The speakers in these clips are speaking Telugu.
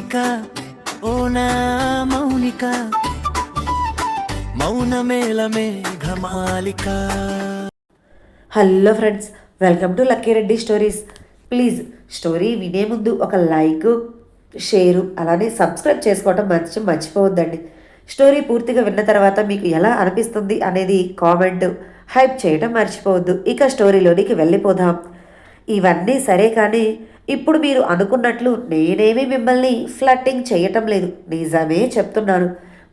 మౌనిక ఓ నా మౌనిక మౌనమేల మేఘమాలిక. Hello friends welcome to lucky Reddy stories. Please story వినే ముందు ఒక లైక్ షేరు అలానే సబ్స్క్రైబ్ చేసుకోవటం మంచి మర్చిపోవద్దండి. స్టోరీ పూర్తిగా విన్న తర్వాత మీకు ఎలా అనిపిస్తుంది అనేది కామెంట్ హైప్ చేయటం మర్చిపోవద్దు. ఇక స్టోరీలోనికి వెళ్ళిపోదాం. ఇవన్నీ సరే కానీ ఇప్పుడు మీరు అనుకున్నట్లు నేనేమి మిమ్మల్ని ఫ్లట్టింగ్ చేయటం లేదు. నిజమే చెప్తున్నాను.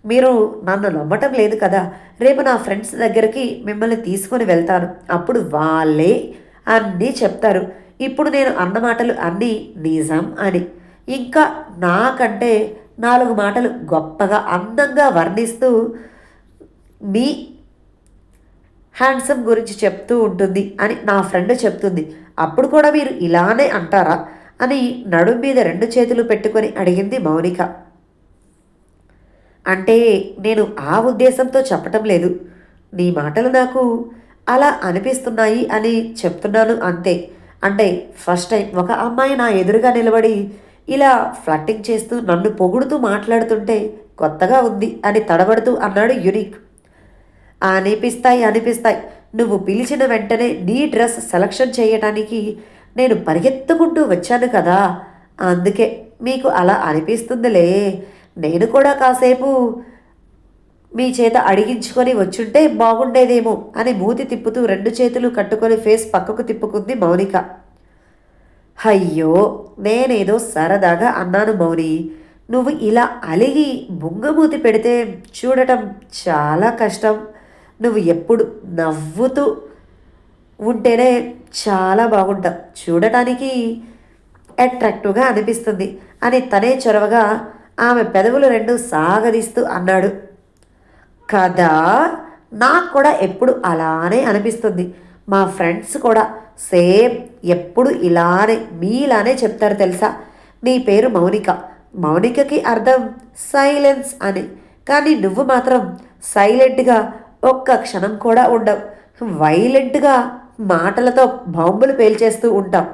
మీరు నన్ను నమ్మటం లేదు కదా. రేపు నా ఫ్రెండ్స్ దగ్గరికి మిమ్మల్ని తీసుకొని వెళ్తాను. అప్పుడు వాళ్ళే అన్నీ చెప్తారు. ఇప్పుడు నేను అన్న మాటలు అన్నీ నిజం అని. ఇంకా నాకంటే నాలుగు మాటలు గొప్పగా అందంగా వర్ణిస్తూ మీ హ్యాండ్సమ్ గురించి చెప్తూ ఉంటుంది అని నా ఫ్రెండ్ చెప్తుంది. అప్పుడు కూడా మీరు ఇలానే అంటారా? అని నడుం మీద రెండు చేతులు పెట్టుకొని అడిగింది మౌనిక. అంటే నేను ఆ ఉద్దేశంతో చెప్పటం లేదు. నీ మాటలు నాకు అలా అనిపిస్తున్నాయి అని చెప్తున్నాను అంతే. అంటే ఫస్ట్ టైం ఒక అమ్మాయి నా ఎదురుగా నిలబడి ఇలా ఫ్లట్టింగ్ చేస్తూ నన్ను పొగుడుతూ మాట్లాడుతుంటే కొత్తగా ఉంది అని తడబడుతూ అన్నాడు యునిక్. అనిపిస్తాయి అనిపిస్తాయి. నువ్వు పిలిచిన వెంటనే నీ డ్రెస్ సెలక్షన్ చేయటానికి నేను పరిగెత్తుకుంటూ వచ్చాను కదా. అందుకే మీకు అలా అనిపిస్తుందిలే. నేను కూడా కాసేపు మీ చేత అడిగించుకొని వచ్చుంటే బాగుండేదేమో అని మూతి తిప్పుతూ రెండు చేతులు కట్టుకొని ఫేస్ పక్కకు తిప్పుకుంది మౌనిక. అయ్యో నేనేదో సరదాగా అన్నాను మౌని. నువ్వు ఇలా అలిగి బుంగమూతి పెడితే చూడటం చాలా కష్టం. నువ్వు ఎప్పుడు నవ్వుతూ ఉంటేనే చాలా బాగుంటావు. చూడటానికి అట్రాక్టివ్గా అనిపిస్తుంది. అని తనే చొరవగా ఆమె పెదవులు రెండు సాగదీస్తూ అన్నాడు. కదా నాకు కూడా ఎప్పుడు అలానే అనిపిస్తుంది. మా ఫ్రెండ్స్ కూడా సేమ్ ఎప్పుడు ఇలానే మీలానే చెప్తారు తెలుసా? నీ పేరు మౌనిక. మౌనికకి అర్థం సైలెన్స్ అని. కానీ నువ్వు మాత్రం సైలెంట్గా ఒక్క క్షణం కూడా ఉండవు వైలెంట్గా మాటలతో బాంబులు పేల్చేస్తూ ఉంటాం.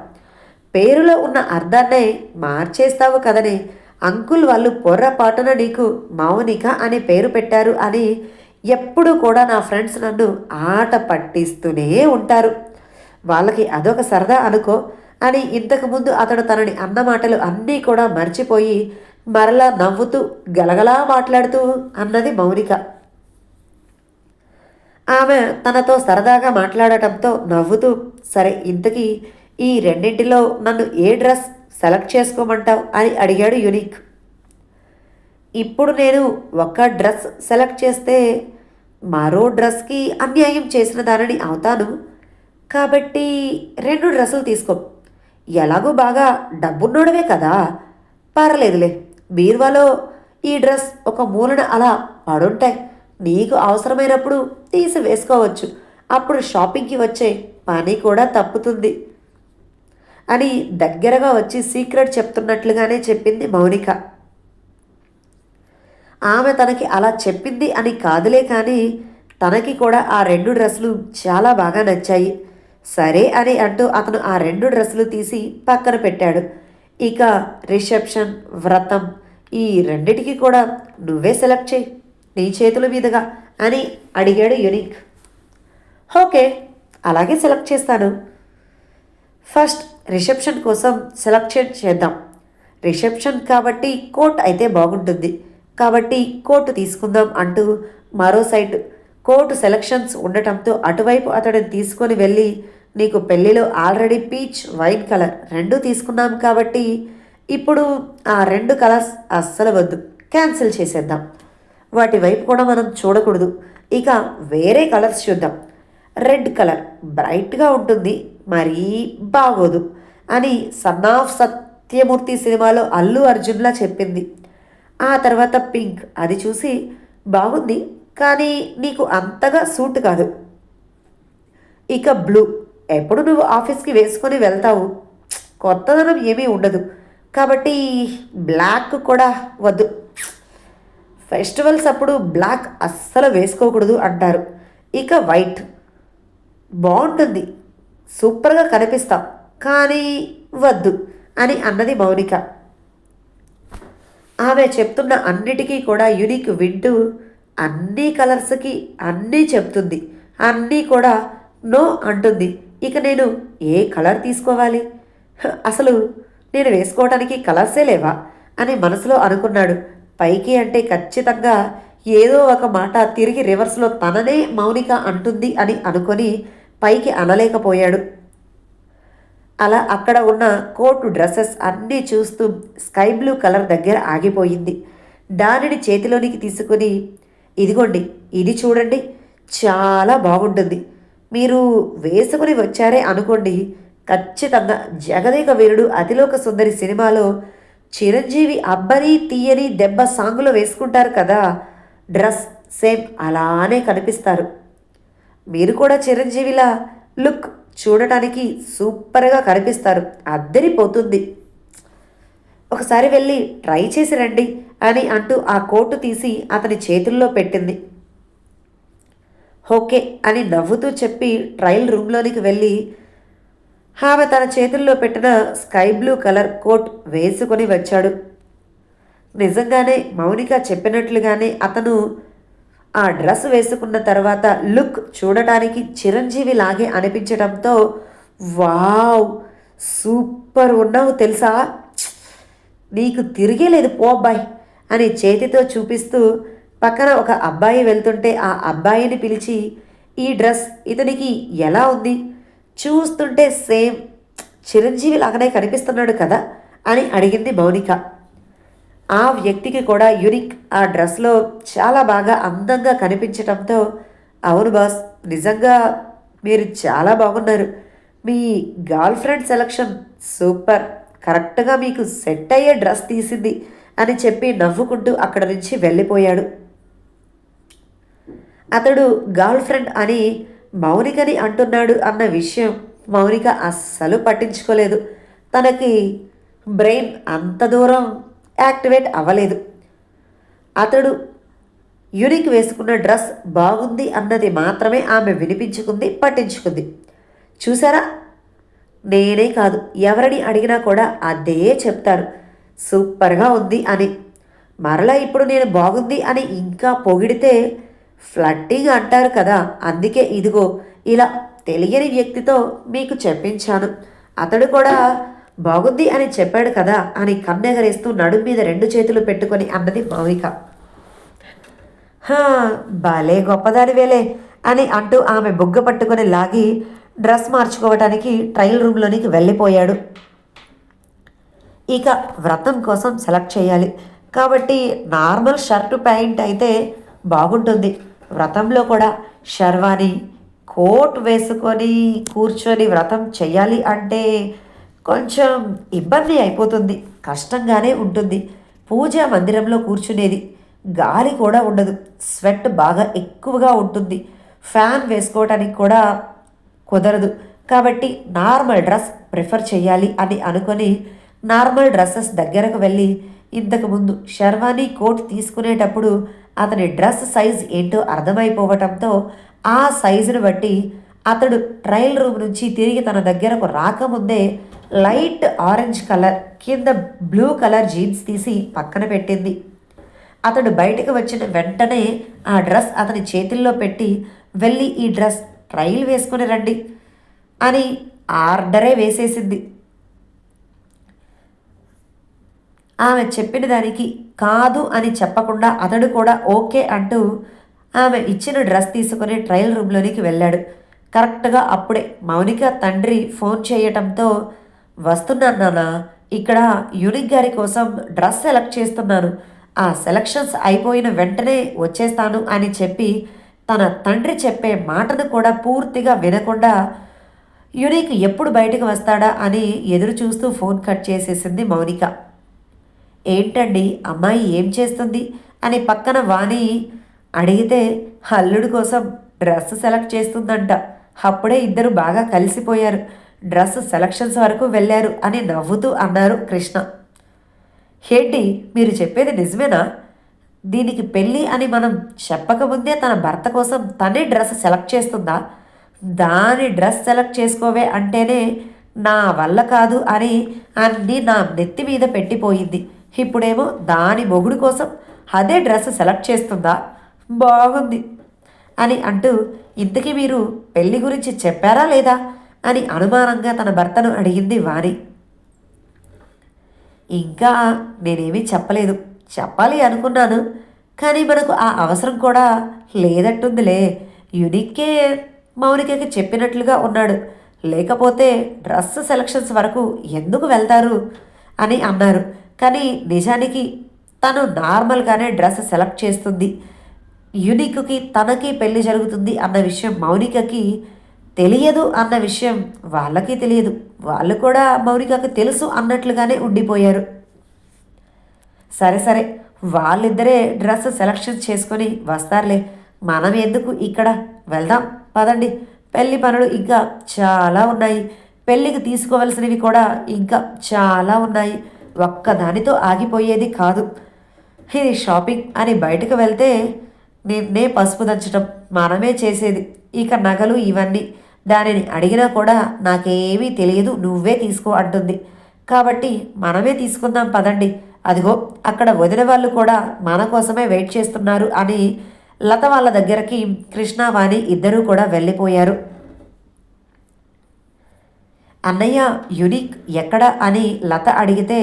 పేరులో ఉన్న అర్థాన్నే మార్చేస్తావు కదనే. అంకుల్ వాళ్ళు పొర్రపాటున నీకు మౌనిక అని పేరు పెట్టారు అని ఎప్పుడూ కూడా నా ఫ్రెండ్స్ నన్ను ఆట పట్టిస్తూనే ఉంటారు. వాళ్ళకి అదొక సరదా అనుకో అని ఇంతకుముందు అతడు తనని అన్న మాటలు అన్నీ కూడా మర్చిపోయి మరలా నవ్వుతూ గలగలా మాట్లాడుతూ అన్నది మౌనిక. ఆమె తనతో సరదాగా మాట్లాడటంతో నవ్వుతూ సరే ఇంతకీ ఈ రెండింటిలో నన్ను ఏ డ్రెస్ సెలెక్ట్ చేసుకోమంటావు? అని అడిగాడు యునిక్. ఇప్పుడు నేను ఒక డ్రెస్ సెలెక్ట్ చేస్తే మరో డ్రెస్కి అన్యాయం చేసిన దానిని అవుతాను. కాబట్టి రెండు డ్రెస్సులు తీసుకో. ఎలాగో బాగా డబ్బున్నోడవే కదా. పర్లేదులే బీర్వాలో ఈ డ్రెస్ ఒక మూలన అలా పడుంటాయి. నీకు అవసరమైనప్పుడు తీసి వేసుకోవచ్చు. అప్పుడు షాపింగ్కి వచ్చే పని కూడా తప్పుతుంది. అని దగ్గరగా వచ్చి సీక్రెట్ చెప్తున్నట్లుగానే చెప్పింది మౌనిక. ఆమె తనకి అలా చెప్పింది అని కాదులే కానీ తనకి కూడా ఆ రెండు డ్రెస్సులు చాలా బాగా నచ్చాయి. సరే అని అంటూ అతను ఆ రెండు డ్రెస్సులు తీసి పక్కన పెట్టాడు. ఇక రిసెప్షన్ వ్రతం ఈ రెండిటికి కూడా నువ్వే సెలెక్ట్ చేయి. నీ చేతుల మీదుగా. అని అడిగాడు యునిక్. ఓకే అలాగే సెలెక్ట్ చేస్తాను. ఫస్ట్ రిసెప్షన్ కోసం సెలక్షన్ చేద్దాం. రిసెప్షన్ కాబట్టి కోట్ అయితే బాగుంటుంది. కాబట్టి కోటు తీసుకుందాం అంటూ మరో సైడ్ కోటు సెలక్షన్స్ ఉండటంతో అటువైపు అతడిని తీసుకొని వెళ్ళి నీకు పెళ్ళిలో ఆల్రెడీ పీచ్ వైట్ కలర్ రెండు తీసుకున్నాం కాబట్టి ఇప్పుడు ఆ రెండు కలర్స్ అస్సలు వద్దు. క్యాన్సిల్ చేసేద్దాం. వాటి వైపు కూడా మనం చూడకూడదు. ఇక వేరే కలర్స్ చూద్దాం. రెడ్ కలర్ బ్రైట్గా ఉంటుంది. మరీ బాగోదు అని సన్ ఆఫ్ సత్యమూర్తి సినిమాలో అల్లు అర్జున్లా చెప్పింది. ఆ తర్వాత పింక్ అది చూసి బాగుంది కానీ నీకు అంతగా సూట్ కాదు. ఇక బ్లూ ఎప్పుడు నువ్వు ఆఫీస్కి వేసుకొని వెళ్తావు? కొత్తదనం ఏమీ ఉండదు. కాబట్టి బ్లాక్ కూడా వద్దు. ఫెస్టివల్స్ అప్పుడు బ్లాక్ అస్సలు వేసుకోకూడదు అంటారు. ఇక వైట్. బాగుంటుంది. సూపర్గా కనిపిస్తాం. కానీ వద్దు అని అన్నది మౌనిక. ఆమె చెప్తున్న అన్నిటికీ కూడా యునిక్ వింటూ అన్ని కలర్స్కి అన్నీ చెప్తుంది. అన్నీ కూడా నో అంటుంది. ఇక నేను ఏ కలర్ తీసుకోవాలి? అసలు నేను వేసుకోవడానికి కలర్సే లేవా? అని మనసులో అనుకున్నాడు. పైకి అంటే ఖచ్చితంగా ఏదో ఒక మాట తిరిగి రివర్స్లో తననే మౌనిక అంటుంది అని అనుకొని పైకి అనలేకపోయాడు. అలా అక్కడ ఉన్న కోటు డ్రెస్సెస్ అన్నీ చూస్తూ స్కై బ్లూ కలర్ దగ్గర ఆగిపోయింది. దానిని చేతిలోనికి తీసుకుని ఇదిగోండి ఇది చూడండి చాలా బాగుంటుంది. మీరు వేసుకుని వచ్చారే అనుకోండి ఖచ్చితంగా జగదేక వీరుడు అతిలోక సుందరి సినిమాలో చిరంజీవి అబ్బని తీయని దెబ్బ సాంగులో వేసుకుంటారు కదా డ్రెస్ సేమ్ అలానే కనిపిస్తారు. మీరు కూడా చిరంజీవిలా లుక్ చూడటానికి సూపర్గా కనిపిస్తారు. అద్దరిపోతుంది. ఒకసారి వెళ్ళి ట్రై చేసి రండి అని అంటూ ఆ కోటు తీసి అతని చేతుల్లో పెట్టింది. ఓకే అని నవ్వుతూ చెప్పి ట్రయల్ రూమ్లోనికి వెళ్ళి ఆమె తన చేతుల్లో పెట్టిన స్కై బ్లూ కలర్ కోట్ వేసుకొని వచ్చాడు. నిజంగానే మౌనిక చెప్పినట్లుగానే అతను ఆ డ్రెస్ వేసుకున్న తర్వాత లుక్ చూడటానికి చిరంజీవి లాగే అనిపించడంతో వావ్ సూపర్ ఉన్నావు తెలుసా? నీకు తిరిగే లేదు పో అబ్బాయి అని చేతితో చూపిస్తూ పక్కన ఒక అబ్బాయి వెళ్తుంటే ఆ అబ్బాయిని పిలిచి ఈ డ్రెస్ ఇతనికి ఎలా ఉంది? చూస్తుంటే సేమ్ చిరంజీవి లాగానే కనిపిస్తున్నాడు కదా అని అడిగింది మౌనిక. ఆ వ్యక్తికి కూడా యునిక్ ఆ డ్రెస్లో చాలా బాగా అందంగా కనిపించటంతో అవును బాస్ నిజంగా మీరు చాలా బాగున్నారు. మీ గర్ల్ ఫ్రెండ్ సెలక్షన్ సూపర్. కరెక్ట్గా మీకు సెట్ అయ్యే డ్రెస్ తీసింది అని చెప్పి నవ్వుకుంటూ అక్కడ నుంచి వెళ్ళిపోయాడు. అతడు గర్ల్ ఫ్రెండ్ అని మౌనికని అంటున్నాడు అన్న విషయం మౌనిక అస్సలు పట్టించుకోలేదు. తనకి బ్రెయిన్ అంత దూరం యాక్టివేట్ అవ్వలేదు. అతడు యూనిక్ వేసుకున్న డ్రెస్ బాగుంది అన్నది మాత్రమే ఆమె వినిపించుకుంది పట్టించుకుంది. చూసారా? నేనే కాదు ఎవరిని అడిగినా కూడా అదే చెప్తారు సూపర్గా ఉంది అని. మరలా ఇప్పుడు నేను బాగుంది అని ఇంకా పొగిడితే ఫ్లట్టింగ్ అంటారు కదా అందుకే ఇదిగో ఇలా తెలియని వ్యక్తితో మీకు చెప్పించాను. అతడు కూడా బాగుంది అని చెప్పాడు కదా అని కన్నెగరేస్తూ నడుం మీద రెండు చేతులు పెట్టుకొని అన్నది మౌనిక హా భలే గొప్పదానివేలే అని అంటూ ఆమె బుగ్గ పట్టుకొని లాగి డ్రెస్ మార్చుకోవటానికి ట్రయల్ రూమ్లోనికి వెళ్ళిపోయాడు. ఇక వ్రతం కోసం సెలెక్ట్ చేయాలి. కాబట్టి నార్మల్ షర్టు ప్యాంట్ అయితే బాగుంటుంది. వ్రతంలో కూడా శర్వాణి కోట్ వేసుకొని కూర్చొని వ్రతం చేయాలి అంటే కొంచెం ఇబ్బంది అయిపోతుంది కష్టంగానే ఉంటుంది. పూజా మందిరంలో కూర్చునేది గాలి కూడా ఉండదు స్వెట్ బాగా ఎక్కువగా ఉంటుంది. ఫ్యాన్ వేసుకోవటానికి కూడా కుదరదు. కాబట్టి నార్మల్ డ్రెస్ ప్రిఫర్ చేయాలి అని అనుకొని నార్మల్ డ్రెస్సెస్ దగ్గరకు వెళ్ళి ఇంతకు ముందు షర్వానీ కోట్ తీసుకునేటప్పుడు అతని డ్రెస్ సైజ్ ఏంటో అర్థమైపోవటంతో ఆ సైజును బట్టి అతడు ట్రయల్ రూమ్ నుంచి తిరిగి తన దగ్గరకు రాకముందే లైట్ ఆరెంజ్ కలర్ కింద బ్లూ కలర్ జీన్స్ తీసి పక్కన పెట్టింది. అతడు బయటకు వచ్చిన వెంటనే ఆ డ్రెస్ అతని చేతుల్లో పెట్టి వెళ్ళి ఈ డ్రెస్ ట్రయల్ వేసుకుని రండి అని ఆర్డరే వేసేసింది. ఆమె చెప్పిన దానికి కాదు అని చెప్పకుండా అతడు కూడా ఓకే అంటూ ఆమె ఇచ్చిన డ్రెస్ తీసుకుని ట్రయల్ రూమ్లోనికి వెళ్ళాడు. కరెక్ట్గా అప్పుడే మౌనిక తండ్రి ఫోన్ చేయటంతో వస్తున్నాను నాన్న ఇక్కడ యూనిక్ గారి కోసం డ్రెస్ సెలెక్ట్ చేస్తున్నాను. ఆ సెలక్షన్స్ అయిపోయిన వెంటనే వచ్చేస్తాను అని చెప్పి తన తండ్రి చెప్పే మాటను కూడా పూర్తిగా వినకుండా యునిక్ ఎప్పుడు బయటకు వస్తాడా? అని ఎదురు చూస్తూ ఫోన్ కట్ చేసేసింది మౌనిక. ఏంటండి అమ్మాయి ఏం చేస్తుంది? అని పక్కన వాణి అడిగితే అల్లుడు కోసం డ్రెస్ సెలెక్ట్ చేస్తుందంట. అప్పుడే ఇద్దరు బాగా కలిసిపోయారు. డ్రెస్ సెలక్షన్స్ వరకు వెళ్ళారు అని నవ్వుతూ అన్నారు కృష్ణ. ఏంటి మీరు చెప్పేది నిజమేనా? దీనికి పెళ్ళి అని మనం చెప్పకముందే తన భర్త కోసం తనే డ్రెస్ సెలెక్ట్ చేస్తుందా? దాని డ్రెస్ సెలెక్ట్ చేసుకోవే అంటేనే నా వల్ల కాదు అని అన్ని నా నెత్తి మీద పెట్టిపోయింది. ఇప్పుడేమో దాని మొగుడు కోసం అదే డ్రెస్ సెలెక్ట్ చేస్తుందా? బాగుంది. అని అంటూ ఇంతకీ మీరు పెళ్ళి గురించి చెప్పారా లేదా? అని అనుమానంగా తన భర్తను అడిగింది వాణి. ఇంకా నేనేమీ చెప్పలేదు. చెప్పాలి అనుకున్నాను. కానీ మనకు ఆ అవసరం కూడా లేదట్టుందిలే. యునిక్కే మౌనికకి చెప్పినట్లుగా ఉన్నాడు. లేకపోతే డ్రెస్ సెలక్షన్స్ వరకు ఎందుకు వెళ్తారు? అని అన్నారు. కానీ నిజానికి తను నార్మల్గానే డ్రెస్ సెలెక్ట్ చేస్తుంది. యునిక్కి తనకి పెళ్ళి జరుగుతుంది అన్న విషయం మౌనికకి తెలియదు అన్న విషయం వాళ్ళకి తెలియదు. వాళ్ళు కూడా మౌనికకి తెలుసు అన్నట్లుగానే ఉండిపోయారు. సరే సరే వాళ్ళిద్దరే డ్రెస్ సెలక్షన్ చేసుకొని వస్తారులే. మనం ఎందుకు ఇక్కడ? వెళ్దాం పదండి. పెళ్ళి పనులు ఇంకా చాలా ఉన్నాయి. పెళ్ళికి తీసుకోవలసినవి కూడా ఇంకా చాలా ఉన్నాయి. ఒక్కదానితో ఆగిపోయేది కాదు. ఇది షాపింగ్ అని బయటకు వెళ్తే నిన్నే పసుపు దంచడం మనమే చేసేది. ఇక నగలు ఇవన్నీ దానిని అడిగినా కూడా నాకేమీ తెలియదు నువ్వే తీసుకో అంటుంది. కాబట్టి మనమే తీసుకుందాం పదండి. అదిగో అక్కడ వదిన వాళ్ళు కూడా మన కోసమే వెయిట్ చేస్తున్నారు అని లత వాళ్ళ దగ్గరికి కృష్ణవాణి ఇద్దరూ కూడా వెళ్ళిపోయారు. అన్నయ్య యునిక్ ఎక్కడ అని లత అడిగితే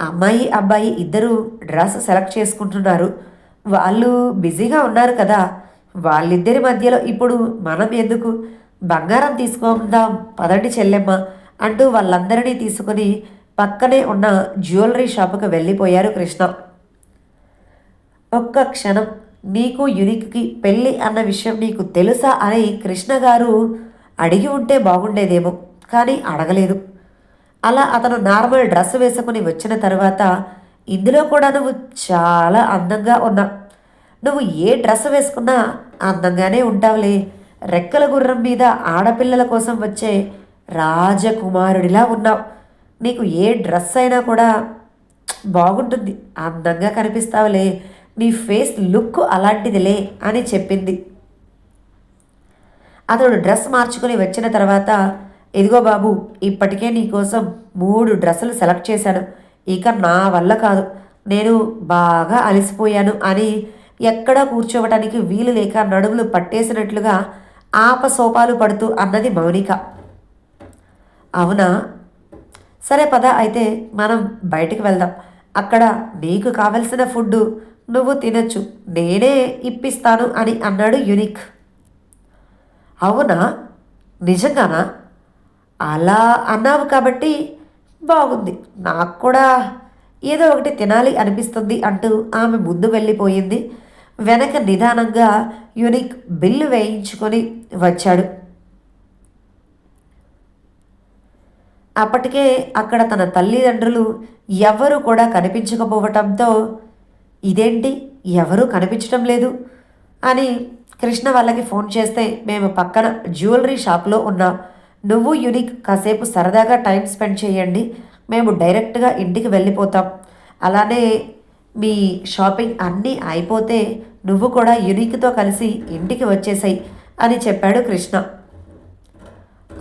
అమ్మాయి అబ్బాయి ఇద్దరూ డ్రెస్ సెలెక్ట్ చేసుకుంటున్నారు. వాళ్ళు బిజీగా ఉన్నారు కదా. వాళ్ళిద్దరి మధ్యలో ఇప్పుడు మనం ఎందుకు? బంగారం తీసుకుందాం పదండి చెల్లెమ్మ అంటూ వాళ్ళందరినీ తీసుకుని పక్కనే ఉన్న జ్యువెలరీ షాపుకి వెళ్ళిపోయారు కృష్ణ. ఒక్క క్షణం నీకు యునిక్కి పెళ్ళి అన్న విషయం నీకు తెలుసా అని కృష్ణ గారు అడిగి ఉంటే బాగుండేదేమో. కానీ అడగలేదు. అలా అతను నార్మల్ డ్రెస్ వేసుకుని వచ్చిన తర్వాత ఇందులో కూడా నువ్వు చాలా అందంగా ఉన్నావు నువ్వు ఏ డ్రెస్ వేసుకున్నా అందంగానే ఉంటావులే. రెక్కల గుర్రం మీద ఆడపిల్లల కోసం వచ్చే రాజకుమారుడిలా ఉన్నావు. నీకు ఏ డ్రెస్ అయినా కూడా బాగుంటుంది. అందంగా కనిపిస్తావులే. నీ ఫేస్ లుక్ అలాంటిదిలే అని చెప్పింది. అతడు డ్రెస్ మార్చుకుని వచ్చిన తర్వాత ఇదిగో బాబు ఇప్పటికే నీకోసం మూడు డ్రెస్సులు సెలెక్ట్ చేశాను. ఇక నా వల్ల కాదు. నేను బాగా అలసిపోయాను అని ఎక్కడా కూర్చోవటానికి వీలు లేక నడుములు పట్టేసినట్లుగా ఆపసోపాలు పడుతూ అన్నది మౌనిక. అవునా? సరే పద అయితే మనం బయటికి వెళ్దాం. అక్కడ నీకు కావలసిన ఫుడ్ నువ్వు తినచ్చు. నేనే ఇప్పిస్తాను అని అన్నాడు యునిక్. అవునా? నిజంగానా? అలా అన్నావు కాబట్టి బాగుంది. నాకు కూడా ఏదో ఒకటి తినాలి అనిపిస్తుంది అంటూ ఆమె ముందు వెళ్ళిపోయింది. వెనక నిదానంగా యునిక్ బిల్లు వేయించుకొని వచ్చాడు. అప్పటికే అక్కడ తన తల్లిదండ్రులు ఎవ్వరూ కూడా కనిపించకపోవటంతో ఇదేంటి? ఎవరూ కనిపించటం లేదు అని కృష్ణ వాళ్ళకి ఫోన్ చేస్తే మేము పక్కన జ్యువెలరీ షాప్లో ఉన్నాం. నువ్వు యునిక్ కాసేపు సరదాగా టైం స్పెండ్ చేయండి. మేము డైరెక్ట్గా ఇంటికి వెళ్ళిపోతాం. అలానే మీ షాపింగ్ అన్నీ అయిపోతే నువ్వు కూడా యునిక్తో కలిసి ఇంటికి వచ్చేసాయి అని చెప్పాడు కృష్ణ.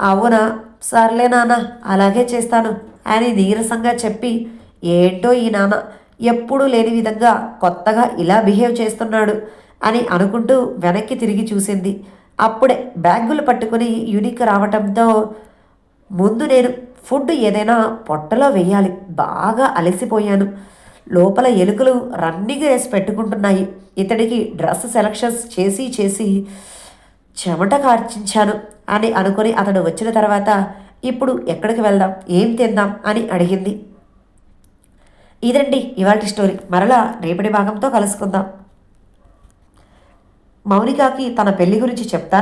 అవునా? సర్లే నాన్న అలాగే చేస్తాను అని నీరసంగా చెప్పి ఏంటో ఈ నాన్న ఎప్పుడూ లేని విధంగా కొత్తగా ఇలా బిహేవ్ చేస్తున్నాడు అని అనుకుంటూ వెనక్కి తిరిగి చూసింది. అప్పుడే బ్యాగులు పట్టుకుని యూనిక్ రావటంతో ముందు నేను ఫుడ్ ఏదైనా పొట్టలో వేయాలి. బాగా అలసిపోయాను. లోపల ఎలుకలు రన్నింగ్ రేసి పెట్టుకుంటున్నాయి. ఇతడికి డ్రెస్ సెలక్షన్స్ చేసి చేసి చెమట కార్చించాను అని అనుకుని అతడు వచ్చిన తర్వాత ఇప్పుడు ఎక్కడికి వెళ్దాం? ఏం తిందాం? అని అడిగింది. ఇదండి ఇవాటి స్టోరీ. మరలా రేపటి భాగంతో కలుసుకుందాం. మౌనికాకి తన పెళ్ళి గురించి చెప్తాను